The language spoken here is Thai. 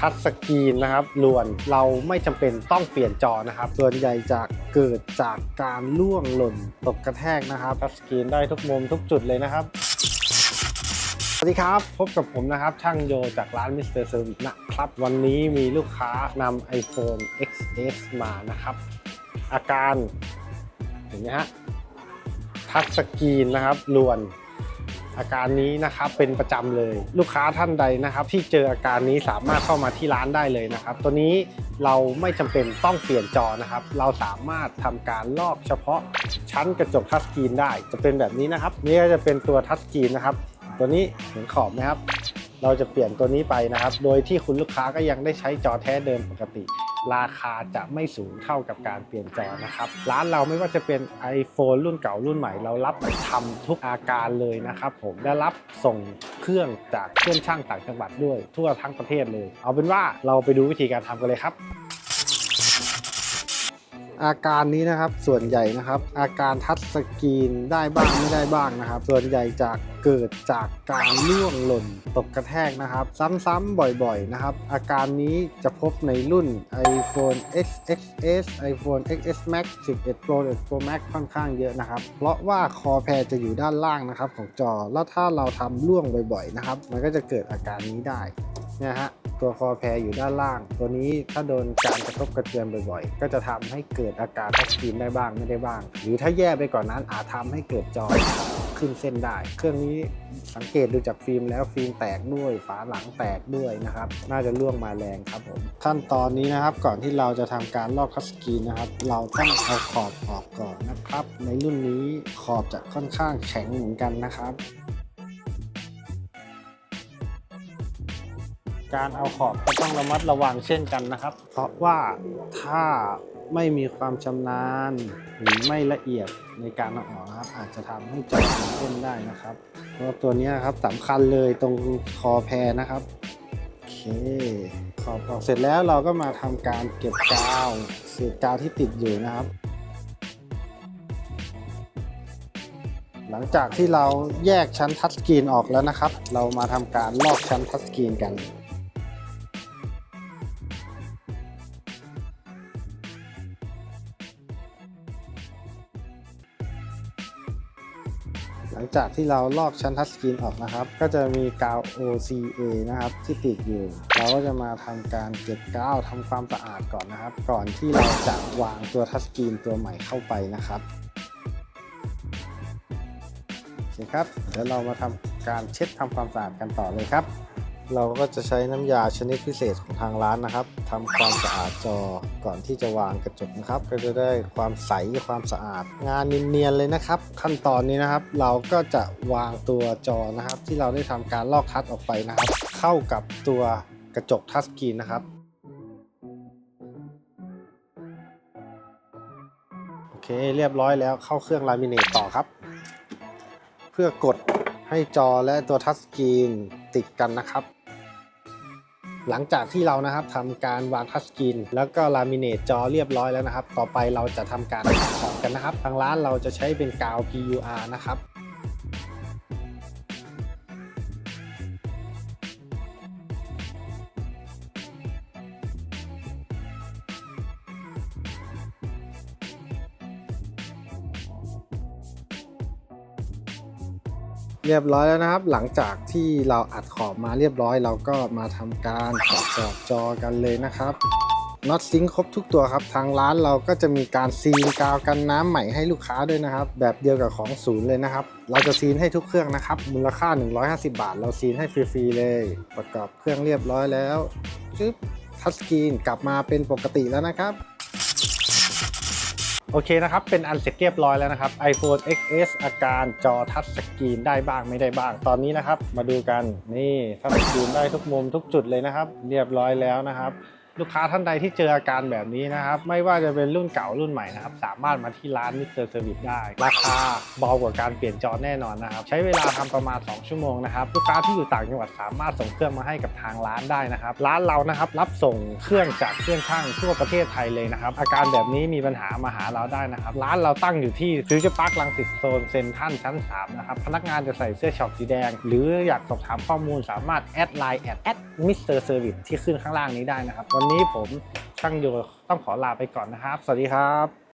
ทัชสกรีนนะครับล้วนเราไม่จำเป็นต้องเปลี่ยนจอนะครับ ส่วนใหญ่จะเกิดจากการล่วงหล่นตกกระแทกนะครับทัชสกรีนได้ทุกมุมทุกจุดเลยนะครับสวัสดีครับ พบกับผมนะครับ ช่างโยจากร้าน Mr. Service นะครับ วันนี้มีลูกค้านำ iPhone XS มานะครับ อาการเห็นไหมฮะทัชสกรีนนะครับลวน อาการนี้นะครับเป็นประจำเลย ลูกค้าท่านใดนะครับ ที่เจออาการนี้สามารถเข้ามาที่ร้านได้เลยนะครับ ตัวนี้เราไม่จำเป็นต้องเปลี่ยนจอนะครับ เราสามารถทำการลอกเฉพาะชั้นกระจกทัชสกรีนได้ จะเป็นแบบนี้นะครับ นี่ก็จะเป็นตัวทัชสกรีนนะครับ ตัวนี้เห็นขอบไหมครับเราจะเปลี่ยนตัวนี้ไปนะครับ โดยที่คุณลูกค้าก็ยังได้ใช้จอแท้เดิมปกติ ราคาจะไม่สูงเท่ากับการเปลี่ยนจอนะครับ ร้านเราไม่ว่าจะเป็น iPhone รุ่นเก่ารุ่นใหม่เรารับทำทุกอาการเลยนะครับผมและรับส่งเครื่องจากเครื่องช่างต่างจังหวัดด้วยทั่วทั้งประเทศเลย เอาเป็นว่าเราไปดูวิธีการทำกันเลยครับ อาการนี้นะครับส่วนใหญ่นะครับ อาการทัชสกรีนได้บ้างไม่ได้บ้างนะครับ ส่วนใหญ่จะเกิดจากการล่วงหล่นตกกระแทกนะครับ ซ้ำๆบ่อยๆนะครับ อาการนี้จะพบในรุ่น iPhone XXS iPhone XS Max 11 Pro 11 Pro Max ค่อนข้างเยอะนะครับ เพราะว่าคอแพรจะอยู่ด้านล่างนะครับ ของจอแล้วถ้าเราทำล่วงบ่อยๆนะครับ มันก็จะเกิดอาการนี้ได้นี่ยฮะ ตัวคอแพรอยู่ด้านล่าง ตัวนี้ถ้าโดนการกระทบกระเทือนบ่อยๆ ก็จะทำให้เกิดอาการทัชสกรีนได้บ้างไม่ได้บ้าง หรือถ้าแย่ไปกว่านนั้นอาจทำให้เกิดจอยขึ้นเส้นได้ เครื่องนี้สังเกตดูจากฟิล์มแล้วฟิล์มแตกด้วยฝาหลังแตกด้วยนะครับ น่าจะล่วงมาแรงครับผมขั้นตอนนี้นะครับก่อนที่เราจะทำการลอกทัสกีนนะครับ เราต้องเอาขอบออกก่อนนะครับ ในรุ่นนี้ขอบจะค่อนข้างแข็งเหมือนกันนะครับ การเอาขอบก็ต้องระมัดระวังเช่นกันนะครับ เพราะว่าถ้าไม่มีความชำนาญหรือไม่ละเอียดในการเอาออกนะครับ อาจจะทำให้จอเป็นเส้นได้นะครับเพราะตัวนี้ครับสำคัญเลยตรงคอแพรนะครับโอเคขอบออกเสร็จแล้วเราก็มาทำการเก็บกาวเศษกาวที่ติดอยู่นะครับ หลังจากที่เราแยกชั้นทัชสกรีนออกแล้วนะครับ เรามาทำการลอกชั้นทัชสกรีนกัน หลังจากที่เราลอกชั้นทัชสกรีนออกนะครับ ก็จะมีกาว OCA นะครับที่ติดอยู่ เราก็จะมาทำการเก็บกาวทำความสะอาดก่อนนะครับ ก่อนที่เราจะวางตัวทัชสกรีนตัวใหม่เข้าไปนะครับโอเคครับเดี๋ยวเรามาทำการเช็ดทำความสะอาดกันต่อเลยครับ เราก็จะใช้น้ำยาชนิดพิเศษของทางร้านนะครับทำความสะอาดจอก่อนที่จะวางกระจกนะครับ ก็จะได้ความใสความสะอาด งานเนียนๆเลยนะครับ ขั้นตอนนี้นะครับ เราก็จะวางตัวจอนะครับ ที่เราได้ทำการลอกทัชออกไปนะครับ เข้ากับตัวกระจกทัชสกรีนนะครับโอเคเรียบร้อยแล้วเข้าเครื่องลามิเนตต่อครับ เพื่อกดให้จอและตัวทัชสกรีนติดกันนะครับ หลังจากที่เรานะครับทำการวางทัชสกรีนแล้วก็ลามิเนตจอเรียบร้อยแล้วนะครับ ต่อไปเราจะทำการขัดขอบกันนะครับ ทางร้านเราจะใช้เป็นกาว PUR นะครับ เรียบร้อยแล้วนะครับ หลังจากที่เราอัดขอบมาเรียบร้อย เราก็มาทำการประกอบจอกันเลยนะครับน็อตซิงครบทุกตัวครับ ทางร้านเราก็จะมีการซีนกาวกันน้ำใหม่ให้ลูกค้าด้วยนะครับ แบบเดียวกับของศูนย์เลยนะครับ เราจะซีนให้ทุกเครื่องนะครับ มูลค่า 150 บาท เราซีนให้ฟรีๆเลย ประกอบเครื่องเรียบร้อยแล้วจึ๊บทัชสกรีนกลับมาเป็นปกติแล้วนะครับ โอเคนะครับ เป็นอันเสร็จเรียบร้อยแล้วนะครับ iPhone XS อาการจอทัชสกรีนได้บ้างไม่ได้บ้าง ตอนนี้นะครับ มาดูกันนี่ทัชสกรีนได้ทุกมุมทุกจุดเลยนะครับ เรียบร้อยแล้วนะครับ ลูกค้าท่านใดที่เจออาการแบบนี้นะครับ ไม่ว่าจะเป็นรุ่นเก่ารุ่นใหม่นะครับ สามารถมาที่ร้านมิสเตอร์เซอร์วิสได้ ราคาเบากว่าการเปลี่ยนจอแน่นอนนะครับ ใช้เวลาทำประมาณ 2 ชั่วโมงนะครับ ลูกค้าที่อยู่ต่างจังหวัดสามารถส่งเครื่องมาให้กับทางร้านได้นะครับ ร้านเรานะครับรับส่งเครื่องจากเครื่องช่างทั่วประเทศไทยเลยนะครับ อาการแบบนี้มีปัญหามาหาเราได้นะครับ ร้านเราตั้งอยู่ที่ฟิวเจอร์พาร์คลังสิตโซนเซ็นทรัลชั้น3นะครับ พนักงานจะใส่เสื้อช็อปสีแดง หรืออยากสอบถามข้อมูลสามารถแอดไลน์แอดแอดมิสเตอร์เซอร์วิสที่ขึ้นข้างล่างนี้ได้นะครับวันนี้ผมช่างอยู่ต้องขอลาไปก่อนนะครับ สวัสดีครับ